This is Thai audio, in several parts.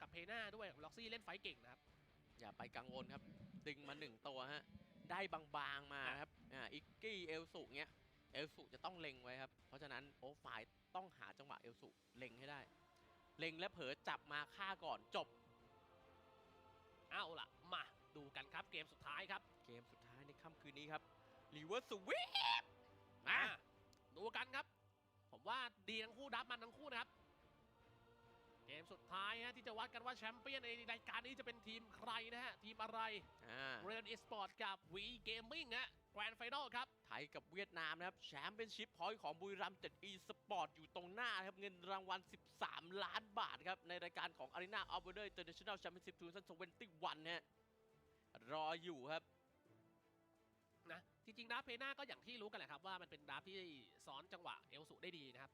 กับเพน่าด้วยล็อกซี่เล่นไฟท์เก่งนะครับ อย่าไปกังวลครับ ดึงมาหนึ่งตัวฮะ ได้บางๆมาครับอ่าอิกกี้เอลสุเงี้ยเอลสุจะต้องเล็งไว้ครับ เพราะฉะนั้นโอ้ฝ่ายต้องหาจังหวะเอลสุเล็งให้ได้ เล็งและเผลอจับมาฆ่าก่อนจบ เอาล่ะ มาดูกันครับเกมสุดท้ายครับ เกมสุดท้ายในค่ำคืนนี้ครับรีเวิร์สวิปอะอะดูกันครับ ผมว่าดีทั้งคู่ดับมันทั้งคู่นะครับ เกมสุดท้ายฮะที่จะวัดกันว่าแชมเปี้ยนในรายการนี้จะเป็นทีมใครนะฮะ ทีมอะไรอ่าเรนอีสปอร์ตกับวีเกมมิ่งฮะแกรนด์ไฟนอลครับ ไทยกับเวียดนามนะครับแชมเปี้ยนชิพพอยต์ของบุรีรัมย์จัดอีสปอร์ตอยู่ตรงหน้าครับเงินรางวัล 13 ล้านบาทครับ ในรายการของ Arena of Wonder International Championship 2021ฮะรออยู่ครับนะจริงๆดับเพน่าก็อย่างที่รู้กันแหละครับว่ามันเป็นดับที่ซ้อนจังหวะเอลสุได้ดีนะครับ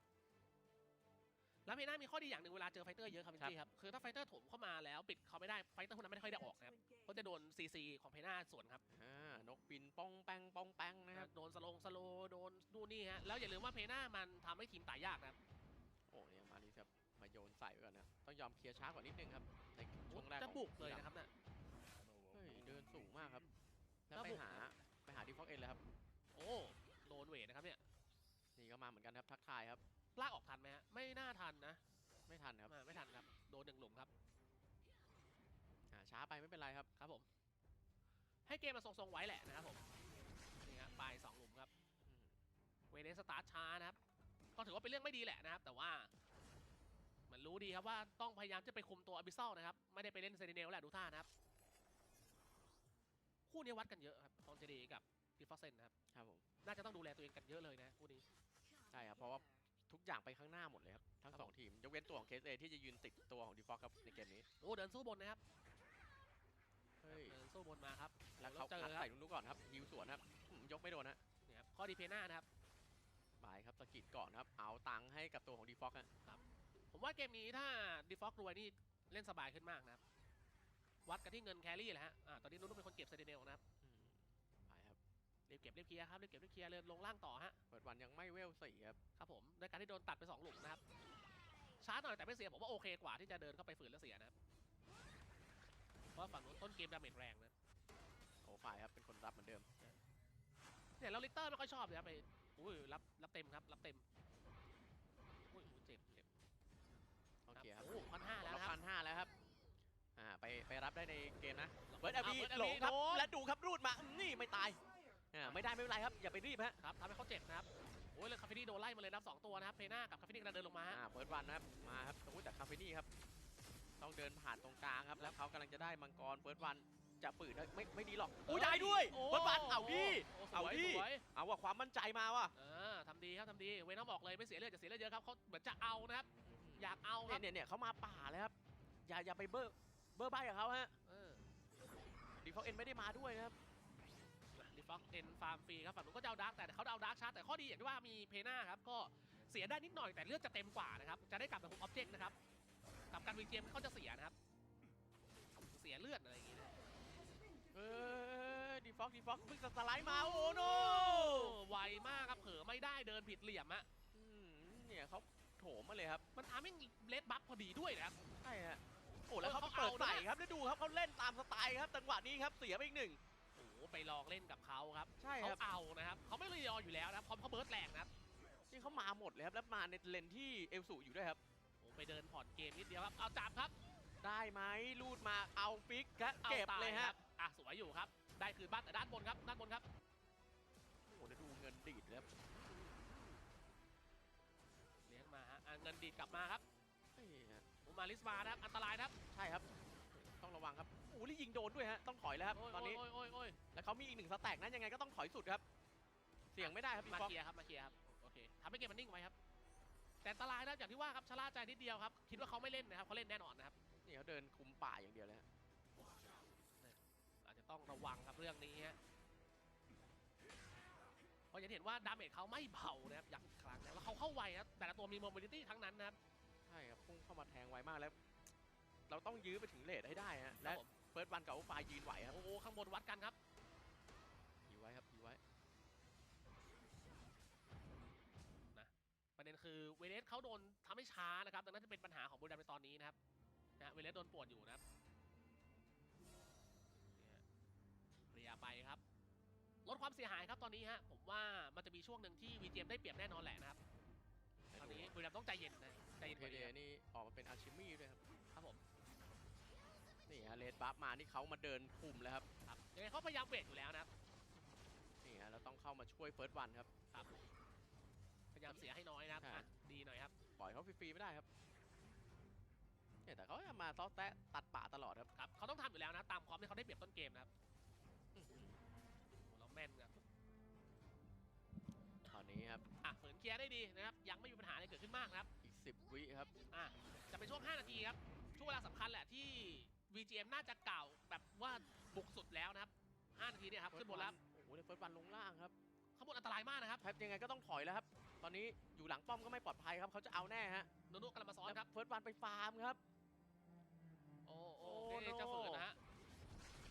แล้วเพน่ามีข้อดีอย่างหนึ่งเวลาเจอไฟเตอร์เยอะครับพี่จี้ครับคือถ้าไฟเตอร์ถมเข้ามาแล้วปิดเขาไม่ได้ไฟเตอร์คนนั้นไม่ค่อยได้ออกนะครับก็จะโดนซีซีของเพน่าสวนครับอ่านกบินป้องแป้งป้องแป้งนะครับโดนสโลงสโลโดนนู่นนี่ฮะแล้วอย่าลืมว่าเพน่ามันทำให้ทีมตายยากนะครับโอ้เนี่ยมานี่ครับมาโยนใส่ไว้ก่อนนะต้องยอมเคลียร์ช้ากว่านิดนึงครับในช่วงแรกจะของบุกเลยนะครับน่ะเฮ้ยเดินสูงมากครับแล้วแล้วไปบุกหานะไปหาที่ฟอกเอ็นเลยครับโอ้โดนเวทนะครับเนี่ยนี่ก็มาเหมือนกันครับทักทายครับ ลากออกทันไหมฮะไม่น่าทันนะไม่ทันครับอ่าไม่ทันครับ โดนหนึ่งหลุมครับ อ่าช้าไปไม่เป็นไรครับ ครับผม ให้เกมมาทรงๆไว้แหละนะครับผมนี่ฮะไปสองหลุมครับอืมเวเนสสตาร์ทช้านะครับ ก็ถือว่าเป็นเรื่องไม่ดีแหละนะครับ แต่ว่าเหมือนรู้ดีครับว่าต้องพยายามจะไปคุมตัวอบิซ a ลนะครับ ไม่ได้ไปเล่นเซนเนลแหละดูท่านะครับ คู่นี้วัดกันเยอะครับตองเจดีกับดิฟฟอเซนนะครับ ครับผม น่าจะต้องดูแลตัวเองกันเยอะเลยนะคู่นี้ ใช่ครับ เพราะว่า ทุกอย่างไปข้างหน้าหมดเลยครับ ทั้งครับสองทีม ยกเว้นตัวของเคสเอที่จะยืนติดตัวของดีฟอกครับในเกมนี้ โอ้เดินสู้บนนะครับ เฮ้ยเดินสู้บนมาครับ แล้วเขาเจอคัดครับใส่นุ๊กๆก่อนครับฮิวสวนครับอืมยกไม่โดนฮะเนี่ยครับข้อดีเพน่านะครับบายครับสะกิดก่อนครับ เอาตังค์ให้กับตัวของดีฟอกฮะผมว่าเกมนี้ถ้าดิฟอกรวยนี่เล่นสบายขึ้นมากนะครับ วัดกันที่เงินแครี่แหละฮะอ่าตอนนี้นุ่นเป็นคนเก็บเซนเนลนะครับอืมไปครับ รีบเก็บรีบเคลียร์ครับรีบเก็บรีบเคลียร์เลยลงล่างต่อฮะเปิดวันยังไม่เวลสี่ครับครับผมด้วยการที่โดนตัดไปสองหลุมนะครับช้าหน่อยแต่ไม่เสียผมว่าโอเคกว่าที่จะเดินเข้าไปฝืนแล้วเสียนะครับเพราะฝั่งนู้นต้นเกมดาเมจแรงนะโอ้ฝ่ายครับเป็นคนรับเหมือนเดิมเนี่ยแล้วลิตเตอร์ไม่ค่อยชอบเลยครับไปอุ้ยรับรับเต็มครับรับเต็มอุ้ยอุ้ยเจ็บเจ็บโอเคครับโอ้พันห้าแล้วเรานะครับพันห้าแล้วครับอ่าไปไปรับได้ในเกมนะเอาเบิร์ดอาบีเอา Bird หลงครับโดนและดูครับรูดมานี่ไม่ตาย อ่าไม่ได้ไม่เป็นไรครับอย่าไปรีบฮะครับทำให้เขาเจ็บนะครับโอ้ยเลยคาเฟนี่โดนไล่มาเลยนับสองตัวนะครับเพน่ากับคาเฟนี่กำลังเดินลงมาฮะอ่าเบิร์ดวันนะครับมาครับโอ้ยแต่คาเฟนี่ครับต้องเดินผ่านตรงกลางครับแล้วเขากำลังจะได้มังกรเบิร์ดวันจะฝืนได้ไม่ไม่ดีหรอกอุ้ยได้ด้วยโอ้เบิร์ดวันเอาดิโอ้สเอาวยดิสวย เอาว่าความมั่นใจมาว่ะเออทำดีครับทำดีเวนอมบอกเลยไม่เสียเลือดจะเสียเลือดเยอะครับเขาเหมือนจะเอานะครับ อยากเอาคเนี่รัยบเนี่ยเนี่ยเขามาป่าเลยครับอย่าอย่าไปเบอร์เบอร์ใบกับเขาฮะเออดีฟอกเอ็นไม่ได้มาด้วยนะครับ รีฟ็อกเอ็นฟาร์มฟรีครับฝั่งนู้นก็จะเอาดาร์กแต่เขาเอาดาร์กชาร์จแต่ข้อดีอย่างที่ว่ามีเพน่าครับก็เสียได้นิดหน่อยแต่เลือดจะเต็มกว่านะครับจะได้กลับมาคุมออบเจกต์นะครับกับการวิงเกมเขาจะเสียนะครับเสียเลือดอะไรอย่างงี้นะเออดีฟอกดีฟอกเพิ่งสไลด์มาโอ้โนโอ้ไวมากครับเผลอไม่ได้เดินผิดเหลี่ยมอะอืมเนี่ยเขาโถมมาเลยครับ มันทำให้เลดบัฟพอดีด้วยนะครับใช่ฮะโอ้แล้วเขาเออเปิดเขาเอาใส่นะครับแล้วดูครับเขาเล่นตามสไตล์ครับจังหวะนี้ครับเสียไปอีกหนึ่งโอ้โห ไปลองเล่นกับเขาครับใช่เขาครับเอานะครับเขาไม่เลยยออยู่แล้วนะครับเพราะเขาเบิร์ดแรงนะครับนี่เขามาหมดเลยครับแล้วมาในเลนที่เอลสูอยู่ด้วยครับ โอ้ไปเดินผ่อนเกมนิดเดียวครับเอาจับครับได้ไหมลูดมาเอาฟิกครับอาเก็บตาเลยคฮะรับอะสวยอยู่ครับ ได้คืนบ้านแต่ด้านบนครับด้านบนครับโอ้โหแล้วดูเงินดีดเลยครับเลี้ยงมาฮะอะเงินดีดกลับมาครับเฮ้ยฮะอุมาลิสมานะครับอันตรายนะครับ ใช่ครับต้อง ระวังครับโอ้โหแล้วยิงโดนด้วยฮะต้องถอยแล้วครับโอ้ยตอนนี้โอ้ยโอ้ยโอ้ยแล้วเขามีอีกหนึ่งสแต็กนะยังไงก็ต้องถอยสุดครับ เสี่ยงไม่ได้ครับพี่มาฟอกเคลียร์ครับมาเคลียร์ครับโอเคทำให้เกมมันนิ่งไว้ครับ แต่อันตรายนะครับอย่างที่ว่าครับชะล่าใจนิดเดียวครับคิดว่าเขาไม่เล่นนะครับเขาเล่นแน่นอนนะครับนี่เขาเดินคุมป่าอย่างเดียวเลยฮะอาจจะต้องระวังครับเรื่องนี้ฮะเพราะอย่างที่เห็นว่าดาเมจเขาไม่เบานะครับอย่างอีกครั้งนะแล้วเขาเข้าไวครับแต่ละตัวมีโมบิลิตี้ทั้งนั้นนะครับใช่ครับพุ่งเข้ามาแทงไวมากแล้ว เราต้องยื้อไปถึงเลทให้ได้ฮะครัและบผมเฟิร์สวันกับอุฟายยืนไหวครับโอ้โหข้างบนวัดกันครับยื้อไว้ครับยื้อไว้ประเด็นคือเวเนสเขาโดนทำให้ช้านะครับดังนั้นจะเป็นปัญหาของบุรีรัมย์ในตอนนี้นะครับนะเวเลสโดนปวดอยู่นะครับเนี่ยเคลียร์ไปครับลดความเสียหายครับตอนนี้ฮะผมว่ามันจะมีช่วงหนึ่งที่ VGM ได้เปรียบแน่นอนแหละนะครับตอนนี้บุรีรัมย์ต้องใจเย็นนะใจเย็นเทกว่าเดนี้ครับนี่ออกมาเป็นอาชิมี่ด้วยครับครับผม นี่ฮะเลดบัฟมานี่เขามาเดินคุมแล้วครับครับยังไงเขาพยายามเวทอยู่แล้วนะครับนี่ฮะเราต้องเข้ามาช่วยเฟิร์สวันครับครับพยายามเสียให้น้อยนะครับอ่าอะดีหน่อยครับ ปล่อยเขาฟรีๆไม่ได้ครับเนี่ยแต่เขาจะมาต้อแตะตัดป่าตลอดครับครับเขาต้องทำอยู่แล้วนะ ตามความที่เขาได้เปรียบต้นเกมนะครับอื้อหือโอ้เราแม่นครับตอนนี้ครับ อะฝืนเคลียร์ได้ดีนะครับ ยังไม่มีปัญหาอะไรเกิดขึ้นมากนะครับ อีก 10 วิครับ อะจะเป็นช่วง 5 นาทีครับ ช่วงเวลาสำคัญแหละที่ VGM น่าจะกล่าวแบบว่าบุกสุดแล้วนะครับ5นาทีเนี่ยครับขึ้นบนแล้วโอ้โหเฟิร์สวันลงล่างครับข้างบนอันตรายมากนะครับแทบยังไงก็ต้องถอยแล้วครับ ตอนนี้อยู่หลังป้อมก็ไม่ปลอดภัยครับเขาจะเอาแน่ฮะโนโนุกำลังมาซ้อนครับเฟิร์สวันไปฟาร์มครับ โอ้โอ้โอ้เดโน่จะฝืนนะฮะ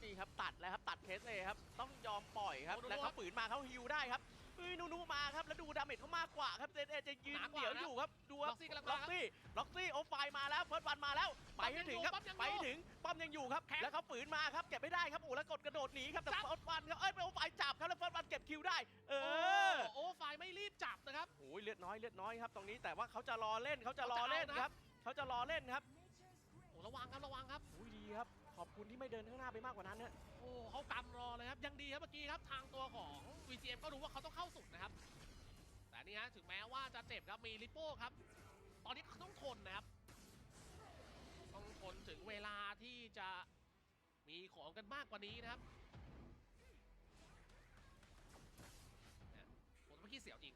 นี่ครับตัดแล้วครับตัดเคสเลยครับ ต้องยอมปล่อยครับโอ้โน่แล้วเขาฝืนมาเขาฮิวได้ครับเฮ้ยนูนูมาครับแล้วดูดาเมจเขามากกว่าครับเซนเอจะยืนหนากว่าเดี่ยวนะอยู่ครับดูคล็รัอบกซี่กำลังล็มาอกครับซี่ล็อกซี่โอไฟมาแล้วเฟิร์สวันมาแล้วไปให้ถึงครับปั๊มยังอยู่ไปให้ถึงป้อมยังอยู่ครับแข็งแล้วเขาฝืนมาครับเก็บไม่ได้ครับโอ้แล้วกดกระโดดหนีครับแต่จับเฟิร์สวันครับเอ้ยไปโอไฟจับครับแล้วเฟิร์สวันเก็บคิวได้ เอโอ้อโอ้ไฟไม่รีบจับนะครับโอ้ยเลือดน้อยเลือดน้อยครับตรงนี้แต่ว่าเขาจะรอเล่นเขาจะรอเล่นเขาจะเอานะครับเขาจะรอเล่นครับโอ้ระวังครับระวังครับอุ้ยดีครับข อบคุณที่ไม่เดินข้างหน้าไปมากกว่านั้นนะโอ้เขากำรอเลยครับ ยังดีครับเมื่อกี้ครับทางตัวของ VGM ก็รู้ว่าเขาต้องเข้าสุดนะครับ แต่นี่ฮะถึงแม้ว่าจะเจ็บครับมีลิปโป้ครับ ตอนนี้เขาต้องทนนะครับ ต้องทนถึงเวลาที่จะมีของกันมากกว่านี้นะครับเนี่ยโอ้แต่เมื่อกี้เสียวจริง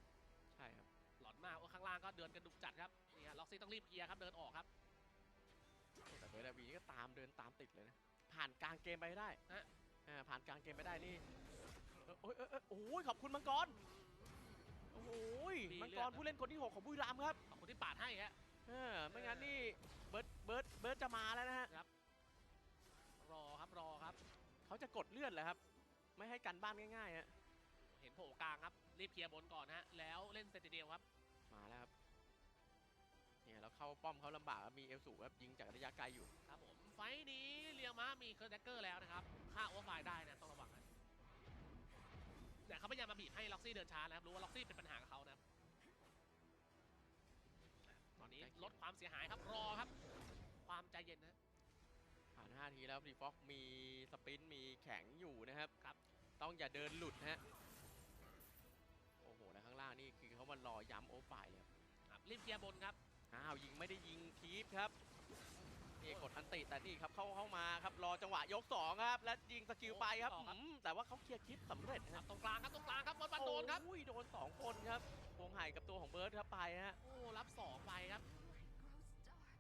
ใช่ครับ หลอนมากว่าข้างล่างก็เดินกันดุจัดครับนี่ฮะล็อกซี่ต้องรีบเคลียร์ครับเดินออกครับ แต่เบอร์ดาวีนี่ก็ตามเดินตามติดเลยนะ ผ่านกลางเกมไปให้ได้ฮะอ่าผ่านกลางเกมไปได้นี่เออโอ้ยเอยเอยโอ้ยขอบคุณมังกรโอ้ยมีมังเลืกอรดนะผู้เล่นคนที่หกของบุรีรัมย์ครับขอบคุณที่ปาดให้ฮะ เออไม่งั้นนี่เบิร์ดเบิร์ดเบิร์ดจะมาแล้วนะฮะรอครับรอครับ เขาจะกดเลือดแหละครับ ไม่ให้กันบ้านง่ายๆฮะเห็นโผล่กลางครับ รีบเคลียร์บนก่อนฮะ แล้วเล่นเซนติเนลครับมาแล้วครับ เนี่ยแล้วเข้าป้อมเขาลำบากครับมีเอลสูครับยิงจากระยะไกลอยู่ ครับผม ไฟท์นี้เรียวมามีเคอร์แดกเกอร์แล้วนะครับฆ่าโอเวอร์ไฟล์ได้นะต้องระวังนะแต่เขาพยายามมาบีบให้ล็อกซี่เดินช้านะครับรู้ว่าล็อกซี่เป็นปัญหากับเขานะครับตอนนี้ลดความเสียหายครับรอครับ ความใจเย็นนะผ่าน5ทีแล้วรีฟ็อกมีสปรินต์มีแข็งอยู่นะครับครับ ต้องอย่าเดินหลุดนะฮะโอ้โหแล้วข้างล่างนี่คือเขามารอย้ำโอฝ่ายเลยครับครับรีบเคลียร์บนครับ อ้าวยิงไม่ได้ยิงทีฟครับนี่กดอันติแต่นี่ครับเข้าเข้ามาครับรอจังหวะยกสองครับและยิงสกิลไปครับโอ้ครับอืมแต่ว่าเขาเคลียร์คลิปสำเร็จคครัรับบตรงกลางครับตรงกลางครับบอลบันโดนครับโอ้ยโดนสองคนครับวงไห่กับตัวของเบิร์ดครับไปฮะโอ้รับสองไปครับ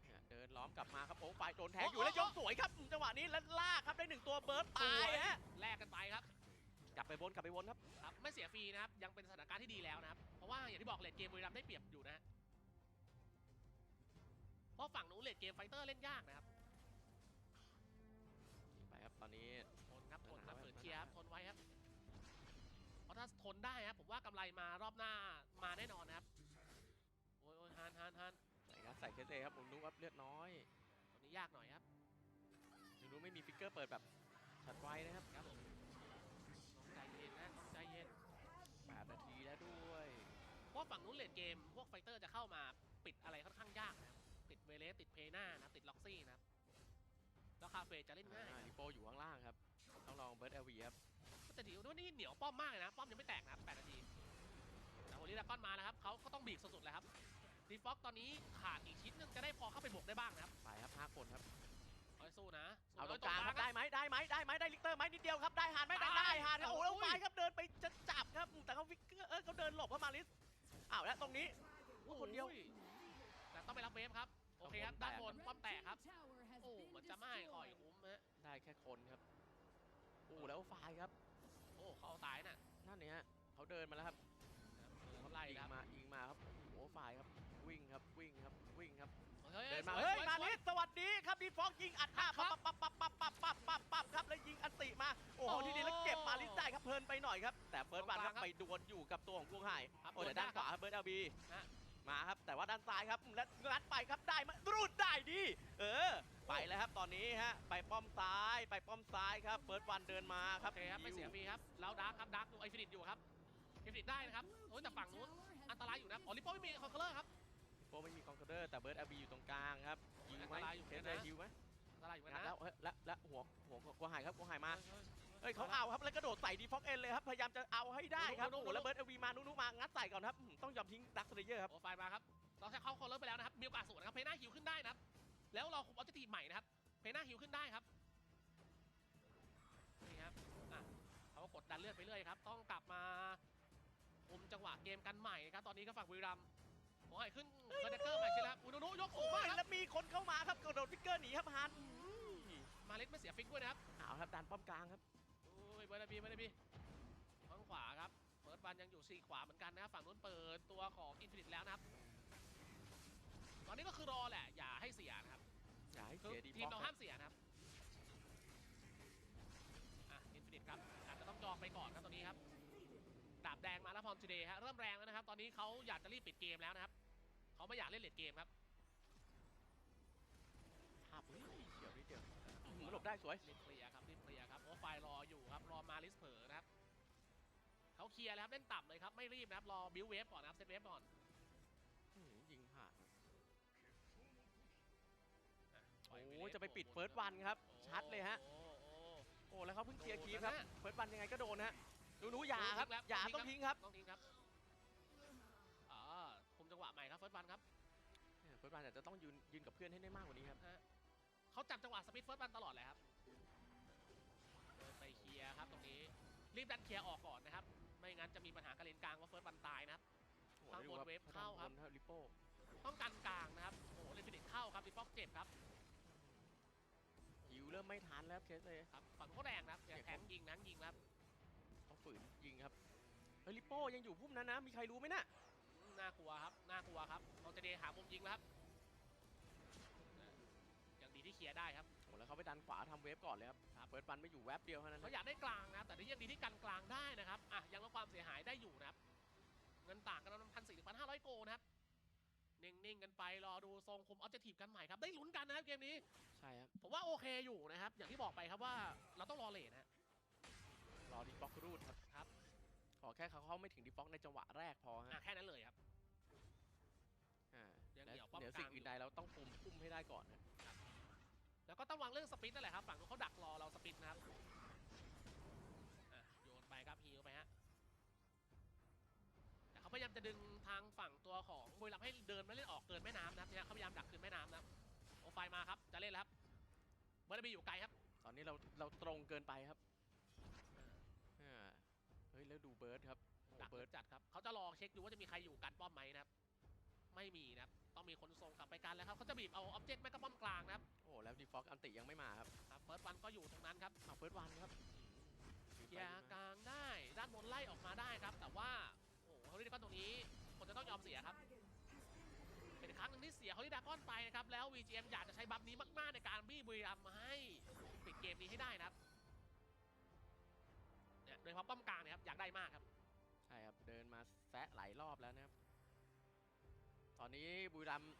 เนี่ยเดินล้อมกลับมาครับโอ้ฝ่ายโดนแทงโอ้อยู่แล้วโอ้ยกสวยครับอืมจังหวะนี้แล้วลากครับได้หนึ่งตัวเบิร์ดตายฮะแลกกันไปครับกลับไปวนกลับไปวนครับครับไม่เสียฟรีนะครับยังเป็นสถานการณ์ที่ดีแล้วนะครับเพราะว่าอย่างที่บอกเลดเกมบุรีรัมย์ได้เปรียบอยู่นะ เพราะฝั่งนู้นเลดเกมไฟเตอร์เล่นยากนะครับไปครับตอนนี้ทนครับทนครับปัญหาฝืนเคลียร์ครับปัญหาทนไว้ครับเพราะถ้าทนได้ครับผมว่ากำไรมารอบหน้ามาแน่นอนนะครับโอ้ยโอ้ยฮันฮันฮันใส่ครับใส่เคสเอครับผมรู้ครับเลือดน้อยตอนนี้ยากหน่อยครับผมรู้ไม่มีฟิกเกอร์เปิดแบบชัดไว้นะครับครับผมต้องใจเย็นนะต้องใจเย็น8นาทีแล้วด้วยเพราะฝั่งนู้นเลดเกมพวกไฟเตอร์จะเข้ามาปิดอะไรค่อนข้างยากนะครับติด เวเลสติดเพน่านะครับติดล็อกซี่นะครับแล้วคาเฟ่จะเล่นง่ายอ่าลิโปอยู่ข้างล่างครับต้องลองเบิร์ดเอลวีครับแต่ถือว่านี่เหนียวป้อมมากเลยนะป้อมยังไม่แตกนะครับ8นาทีแต่โฮลิดากอนมานะครับเขาก็ต้องบีบสุดๆเลยครับดีฟ็อกตอนนี้ขาดอีกชิ้นหนึงจะได้พอเข้าไปบวกได้บ้างนะครับไปครับห้าคนครับเอาให้สู้นะสู้เอาตรงนะกลางครับได้ไหมได้ไหมได้ไหมได้ลิกเตอร์ไหมนิดเดียวครับได้หานไหมได้ได้ได้หานครับโอ้โหแล้วโอ้ยไฟครับเดินไปจะจับครับแต่เขาฟิกเกอร์เออเขาเดินหลบเข้ามาลิสอ้าวแล้วตรงนี้โอ้โหคนเดียวแต่ต้องไปรับเวฟครับ โอเคครับด้านบนป้อมแตกครับ โอ้เหมือนจะไม่อ่อยคุ้มฮะได้แค่คนครับโอ้แล้วไฟครับ โอ้เขาเอาตายน่ะนั่นเนี่ยฮะเขาเดินมาแล้วครับเขาไล่ยิงนะครับมายิงมาครับโอ้ไฟครับวิ่งครับวิ่งครับวิ่งครับเฮ้ยเดินมาสวเฮ้ยสวมาสวลิสสวัสดีครับดีฟอกยิงอัดหน้าครัปั๊บบปั๊บปั๊บปั๊บปั๊บปั๊บปั๊บปั๊บปั๊บครับแล้วยิงอันติมาโอ้โหโอ้ทีนี้แล้วเก็บมาลิสได้ครับเพลินไปหน่อยครับแต่เฟิร์สวันครับตรงกลางครับไปดวลอยู่กับตัวของกวงไห่ครับโอ้แต่ด้านขวาครับเบิร์ดเอลบีฮะ มาครับ แต่ว่าด้านซ้ายครับและงัดไปครับได้ไหมรูดได้ดี เออ ไปแล้วครับครับตอนนี้ฮะไปป้อมซ้ายไปป้อมซ้ายครับเฟิร์สวันเดินมาครับโอเคครับไม่เสียฟรีครับแล้วดาร์คครับดาร์คดูไอฟินิตอยู่ครับไอฟินิตได้นะครับโอ้ยแต่ฝั่งนู้นอันตรายอยู่นะอ๋อลิปโป้ไม่มีคอนเคอร์ครับโปไม่มีคอนเคอร์เดอร์แต่เบิร์ดอาบีอยู่ตรงกลางครับยิงไหมอันตรายอยู่เทสนะได้ฮิวไหมอันตรายอยู่งัดนะแล้วเฮ้ยและและหัวหัวหัวหายครับหัวหายมา เฮ้ยเฮ้ยเขาเอาครับแล้วกระโดดใส่ดีฟ็อกเอ็นเลยครับพยายามจะเอาให้ได้ครับนุ๊โอ้กนุ๊กนุ๊กโหแล้วเบิร์ดอาบีมานุนุมางัดใส่ก่อนครับอืมต้องยอมทิ้งดักสเลเยอร์ครับโอ้ไฟมาครับเราใช้เข้าคอนเคอร์ไปแล้วนะครับมีโอกาสสวนนะครับเพน่าฮิวขึ้นได้นะครับแล้วเราคุมออบเจกตีฟใหม่นะครับเพน่าฮิวขึ้นได้ครับนี่ครับอะเขาก็กดดันเลือดไปเรื่อยครับ ต้องกลับมาคุมจังหวะเกมกันใหม่นะครับตอนนี้ก็ฝั่งบุรีรัมย์โอ้ยขึ้นเฟอร์เดเกอร์ใหม่ใช่ไหมครับอุนุนุยกสูโอ้งมากยครับแล้วมีคนเข้ามาครับกระโดดฟิกเกอร์หนีครับฮันมาเล็กไม่เสียฟิกด้วยนะครับเอาครับดันป้อมกลางครับโอ้ย เบอร์ดาบีเบอร์ดาบีฝั่งขวาครับเฟิร์สวันยังอยู่ซีขวาเหมือนกันนะครับฝั่งนู้นเปิดตัวของอินฟินิตแล้วนะครับ ตอนนี้ก็คือรอแหละ อย่าให้เสียนะครับอย่าให้คือเสียดีทีฟ็มอกเราคห้ารับมเสียนะครับอะอินฟินิตครับอาจจะต้องจองไปก่อนครับตอนนี้ครับดาบแดงมาแล้วพรจูเดย์ฮะเริ่มแรงแล้วนะครับ ตอนนี้เขาอยากจะรีบปิดเกมแล้วนะครับเขาไม่อยากเล่นเลดเกมครับภาพอุ้ยเฉียวนิดเดียวอื้อหือหลบได้สวยรีบเคลียร์ครับ ไฟรออยู่ครับรอมาลิสเผลอนะครับเขาเคลียร์แล้วครับเล่นต่ำเลยครับไม่รีบนะครับรอบิวเวฟก่อนนะครับเซตเวฟก่อนอื้อหือยิงผ่านอ่โอ้ยโหว้จะไปปิดโอ้เฟิร์สวันครับชัดเลยฮะโอ้โอ้โอ้แล้วเขาเพิ่งเคลียร์โดนคีฟครับนะเฟิร์สวันยังไงก็โดนฮะหนูหนูอย่าครับต้องทิ้งแล้วอย่าต้ต้อองงทิ้ทิ้งงครับต้องทิ้งครับอ่าคุมจังหวะใหม่ครับเฟิร์สวันครับเฟิร์สวันอาจจะต้องยืนยืนกับเพื่อนให้ได้มากกว่านี้ครับเขาจับจังหวะสปีดเฟิร์สวันตลอดเลยครับเดินไป เคลียร์ครับตรงนี้รีบดันเคลียร์ออกก่อนนะครับ ไม่งั้นจะมีปัญหากับเลนกลางว่าเฟิร์สวันตายนะครับโอ้โหข้างบนดูเวฟเข้าครับข้งนลิปโป้ต้องกันกลางนะครับโอ้โหเลนฟินิตเข้าครับดิฟอกเจ็บครับยิวเริ่มไม่ทันแล้วเคสเลยครับฝั่งเขาแรงนะครับเนี่ยเนี่ยแทงยิงนะยิงนะครับเขาฝืนยิงครับเฮ้ยลิปโป้ยังอยู่พุ่มนั้นนะมีใครรู้ไหมน่ะอืมน่ากลัวครับน่ากลัวครับเราจะเดหามุมยิงแล้วครับนะอย่างดีที่เคลียร์ได้ครับ โอ้แล้วเขาไปดันขวาทำเวฟก่อนเลยครับเฟิร์สวันไม่อยู่แวบเดียวเท่านั้นเขานะอยากได้กลางนะครับแต่ที่ยังดีที่กันกลางได้นะครับอะยังลดความเสียหายได้อยู่นะครับ เงินต่างกันประมาณพันสี่ถึงพันห้าร้อยโกนะครับนิ่งๆกันไปรอดูทรงคุมออบเจกตีฟกันใหม่ครับ ได้ลุ้นกันนะครับเกมนี้ใช่ครับผมว่าโอเคอยู่นะครับ อย่างที่บอกไปครับว่าเราต้องรอเลทนะฮะรอดีฟ็อกรูดครับครับขอแค่เขาเข้าไม่ถึงดีฟ็อกในจังหวะแรกพอฮะอะแค่นั้นเลยครับอ่ายังและเหนียวป้อมเดี๋ยวกลางสิ่งอื่นใดเราต้องปุ่มปุ่มให้ได้ก่อนนะ แล้วก็ต้องวางเรื่องสปินนั่นแหละครับฝั่งนู้นเขาดักรอเราสปินนะครับอะโยนไปครับฮีลไปฮะแต่เขาพยายามจะดึงทางฝั่งตัวของบุรีรัมย์ให้เดินไม่เล่นออกเกินแม่น้ำนะครับเนี่ยเขาพยายามดักคืนแม่น้ำนะครับโอไฟมาครับจะเล่นแล้วครับเบอร์ดบีอยู่ไกลครับ ตอนนี้เราเราตรงเกินไปครับอ่าเฮ้ยแล้วดูเบิร์ดครับโอ้ดักเบิเบิร์ร์ดดจัดครับเขาจะรอเช็คดูว่าจะมีใครอยู่กันป้อมไหมนะครับ ไม่มีนะครับต้องมีคนส่งกลับไปกันแล้วครับเขาจะบีบเอาออบเจกต์แม่ก็ป้อมกลางนะครับโอ้แล้วดีฟ็อกอันติยังไม่มาครับครับเฟิร์สวันก็อยู่ตรงนั้นครับเอาเฟิร์สวันครับเคลียร์กลางได้ด้านบนไล่ออกมาได้ครับ แต่ว่าโอ้โหเขาเรียกว่าตรงนี้คนจะต้องยอมเสียครับเป็นครั้งหนึ่งที่เสียเขาที่ดากอนไปนะครับแล้ว VGM อยากจะใช้บัฟนี้มาก ๆ ในการบี้บุรีรัมย์มาให้ปิดเกมนี้ให้ได้นะครับเนี่ยโดยเฉพาะป้อมกลางเนะครับอยากได้มากครับ ใช่ครับ เดินมาแซะหลายรอบแล้วนะครับ ตอนนี้บุรีรัมย์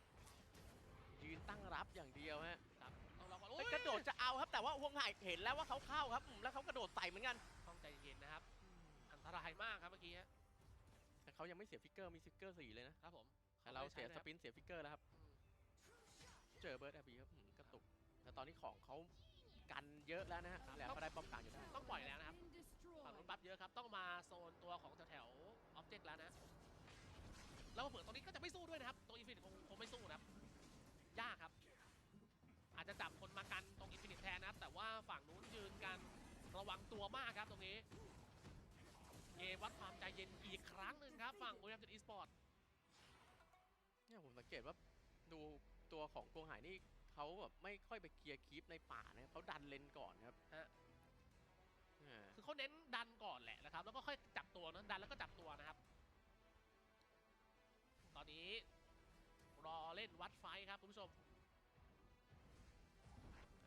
ยืนตั้งรับอย่างเดียวฮะครับต้องรอก่อนโอ้เฮ้ยยกระโดดจะเอาครับแต่ว่าฮวงไห่เห็นแล้วว่าเขาเข้าครับอืมแล้วเขากระโดดใส่เหมือนกันต้องใจเย็นนะครับอันตรายมากครับเมื่อกี้ฮะแต่เขายังไม่เสียฟิกเกอร์มีฟิกเกอร์สี่เลยนะครับผมแต่เราเสียขสไม่ได้ใช้ปินเสียฟิกเกอร์แล้วครับอืมเจอเบิร์ดแอบีครับอืมกระตุกแต่ตอนนี้ของเขากันเยอะแล้วนะฮะแล้วก็ได้ป้อมกลางอยู่ได้ต้องปล่อยแล้วนะครับ ฝั่งนู้นบัฟเยอะครับ ต้องมาโซนตัวของแถวๆออบเจกต์แล้วนะ แล้วเผื่อตรงนี้ก็จะไม่สู้ด้วยนะครับตรงอินฟินิตคงคงไม่สู้นะครับยากครับ อาจจะจับคนมากันตรงอินฟินิตแทนนะครับ แต่ว่าฝั่งนู้นยืนกันระวังตัวมากครับตรงนี้เกมวัดความใจเย็นอีกครั้งหนึ่งครับ ฝั่งบุรีรัมย์จุดอีสปอร์ตเนี่ยผมสังเกตว่าดูตัวของกวงหายนี่เขาแบบไม่ค่อยไปเคลียร์คีปในป่านะครับเขาดันเลนก่อนครับอ่าคือเขาเน้นดันก่อนแหละนะครับ แล้วก็ค่อยจับตัวนะดันแล้วก็จับตัวนะครับต อนนี้ รอเล่นวัดไฟท์ครับคุณผู้ชม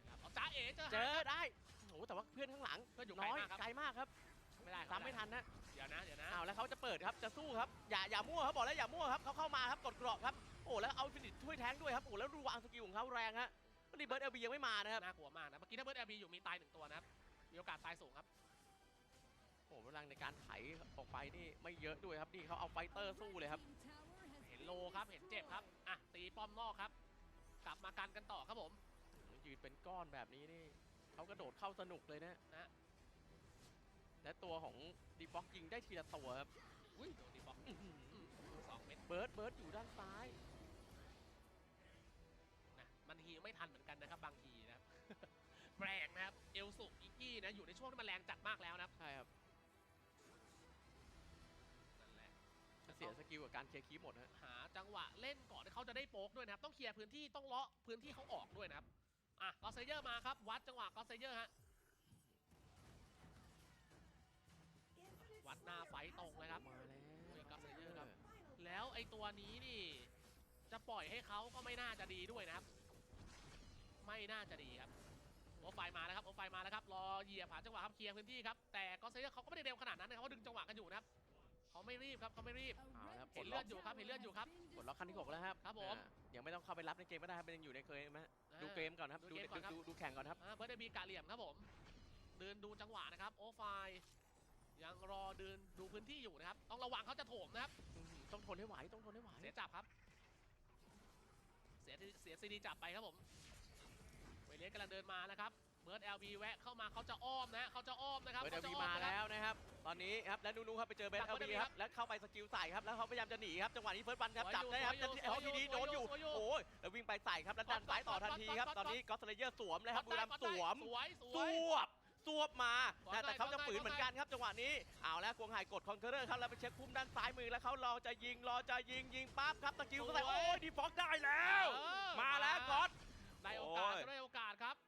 นะครับเอาจ้าเอ๋เจอเจหาอครับได้โอ้โหแต่ว่าเพื่อนข้างหลังเพื่อนอยู่น้อยไกลมากครับไกลมากครับไม่ได้ตามไม่ทันนะเดี๋ยวนะเดี๋ยวนะอ้าวแล้วเขาจะเปิดครับจะสู้ครับอย่าอย่ามั่วครับบอกแล้วอย่ามั่วครับเขาเข้ามาครับกดเกราะครับโอ้แล้วเอาฟินิชช่วยแทงด้วยครับโอ้แล้วดูวางสกิลของเขาแรงฮะนี่เบิร์ดเอลบียังไม่มานะครับน่ากลัวมากนะเมื่อกี้ถ้าเบิร์ดเอลบีอยู่มีตายหนึ่งตัวนะครับมีโอกาสตายสูงครับโอ้โหพลังในการไถออกไปนี่ไม่เยอะด้วยครับนี่เขาเอาไฟเตอร์สู้เลยครับเห็น โลครับเห็นเจ็บครับอะตีป้อมนอกครับ กลับมากันกันต่อครับผมยืนเป็นก้อนแบบนี้นี่เขากระโดดเข้าสนุกเลยนะนะ และตัวของดีบ็อกยิงได้ทีละตัวครับอุ้ยโดนดีบล็อกอื้อหืออืมสองเม็ดเบิร์ดเบิร์ดอยู่ด้านซ้ายนะมันฮีลไม่ทันเหมือนกันนะครับ บางทีนะครับแรงนะครับเอลสุอิกกี้นะอยู่ในช่วงที่มันแรงจัดมากแล้วนะครับใช่ครับ เสียสกิลกับการเคลียร์คีย์หมดนะหาจังหวะเล่นก่อนที่เขาจะได้โป๊กด้วยนะครับ ต้องเคลียร์พื้นที่ต้องเลาะพื้นที่เขาออกด้วยนะครับ อะกอสเซเยอร์มาครับ วัดจังหวะกอสเซเยอร์ฮะวัดหน้าไฟตรงเลยครับมาแล้วเฮ้ยกับเซเยอร์ครับ แล้วไอตัวนี้นี่ จะปล่อยให้เขาก็ไม่น่าจะดีด้วยนะครับ ไม่น่าจะดีครับโอไฟมาแล้วครับโอไฟมาแล้วครับรอเหยียบหาจังหวะครับเคลียร์พื้นที่ครับแต่ก็เซเยอร์เขาก็ไม่ได้เร็วขนาดนั้นนะครับเขาดึงจังหวะกันอยู่นะครับ เขาไม่รีบครับเขาไม่รีบ เอาละครับปลเห็ดนล็เลืออกดอยู่ครับเห็นเลือดอยู่ครับ ปลดล็อกขั้นที่หกแล้วครับครับผม อ่ายังไม่ต้องเข้าไปรับในเกมก็ได้ครับมันยังอยู่ในเกมนะฮะดูเกมก่อนครับดูดูเกมก่อนครับ ดูดูแข่งก่อนครับ อ่าเบิร์ดเดบีกะเหลี่ยมครับผมเดินดูจังหวะนะครับ โอไฟยังรอเดินดูพื้นที่อยู่นะครับ ต้องระวังเขาจะโถมนะครับอื้อหือต้องทนให้ไหวต้องทนให้ไหวเสียจับครับ เสียเสียซีดีจับไปครับผมเวเลสกำลังเดินมานะครับเบิร์ดเอลบีแวะเข้ามาเขาจะอ้อมนะเขาจะอ้อมนะครับเบร์ดเอขจะลบีอ้อมานะครับแล้วนะครับ ตอนนี้ครับและนูนูครับไปเจอเบร์ดดัเอกลเบิร์ดบี LB ครับแล้วเข้าไปสกิลใส่ครับแล้วเขาพยายามจะหนีครับจังหวะนี้เฟิร์สบันครับสวยจับได้ครับอยู่จะสวยอยู่เอลทีดีสวยอยู่โดนอยู่สวยอยู่โอ้ยแล้ววิ่งไปใส่ครับแล้วดันซ้ายต่อทันทีครับก๊อตตอนนี้ก็สเลเยอร์สวมเลยครับบุรีรัมย์สวมสวยสสวยวบสวบมาก๊อตแต่แต่เขาได้จะก๊อตได้ฝืนเหมือนกันครับจังหวะนี้เอาแล้วกวงไห่กดคอนเคอร์เรอร์ครับแล้วไปเช็คพุ่มด้านซ้ายมือแล้วเขารอจะยิงรอจะยิงยิงปั๊บครับตะกิวก็ใส่โอ้ยดีฟอกได้แล้วเออมาแล้วก๊อตได้โอกาสโอ้ยได้โอกาสครับอื้อหือโอ้โห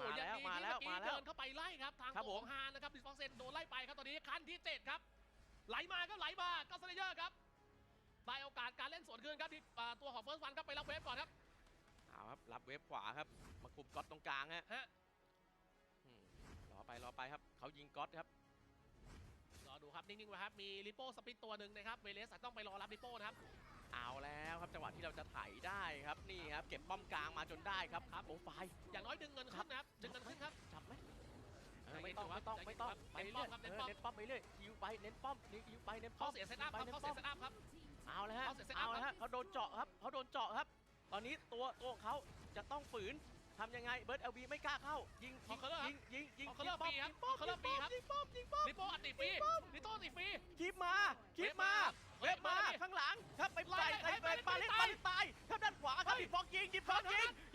มายังแล้วดีมาที่แล้วเมื่อกี้มาแล้วเดินเข้าไปไล่ครับ ทางครับขผอมงฮานนะครับดิสฟองเซนโดนไล่ไปครับ ตอนนี้คันที่เจ็ดครับ ไหลมาก็ไหลมาก็สเลเยอร์ครับ ได้โอกาสการเล่นสวนคืนครับที่อ่าตัวของเฟิร์สวันครับไปรับเวฟก่อนครับ เอาครับ รับเวฟขวาครับ มาคุมก๊อตตรงกลางฮะฮะอืมรอไปรอไปครับ เขายิงก๊อตครับ รอดูครับนิ่งๆไว้ครับ มีลิโป้สปิดตัวหนึ่งนะครับ เวเลสอาจต้องไปรอรับลิโป้นะครับ เอาแล้วครับจังหวะที่เราจะไถได้ครับนี่ครับเก็บป้อมกลางมาจนได้ครับครับโอ้ไฟอย่างน้อยดึงเงินขึ้นนะครับดึงเงินขึ้นครับจับไหมเอใจอเย็ไม่นต้องอยู่ไม่ครัต้อบงใจไม่เย็นต้องครับไปเน้นเรื่ป้ออยมครับเน้นป้อมเออเน้นป้อมไปเรื่อยคิวไปเน้นป้อมนี่คิวไปเน้นป้เขาอมเสียเซตอัพครับน้นเขาป้เสีอยมเซตอัพครับเอาแล้วฮะเขาเสียเซตอัพเอาแล้วครัฮะบเขาโดนเจาะครับเขาโดนเจาะครับ ตอนนี้ตัวตัวของเขาจะต้องฝืนทำยังไงเบิร์ดเอลบีไม่กล้าเข้า ยิงขอเขาเลิกครับยิงยิงยิงขอเขาเลิกป้อมปีครับยิงป้อมขอเขาเลิกปีครับยิงป้อมยิงป้อมลิโป้อัดติดฟรีลิโป้อัดติดฟรีคลิปมาคลิปมาเว็เว็บบมา มาดิ ข้างหลังครับไป ไล่ ใส่ ไล่ใ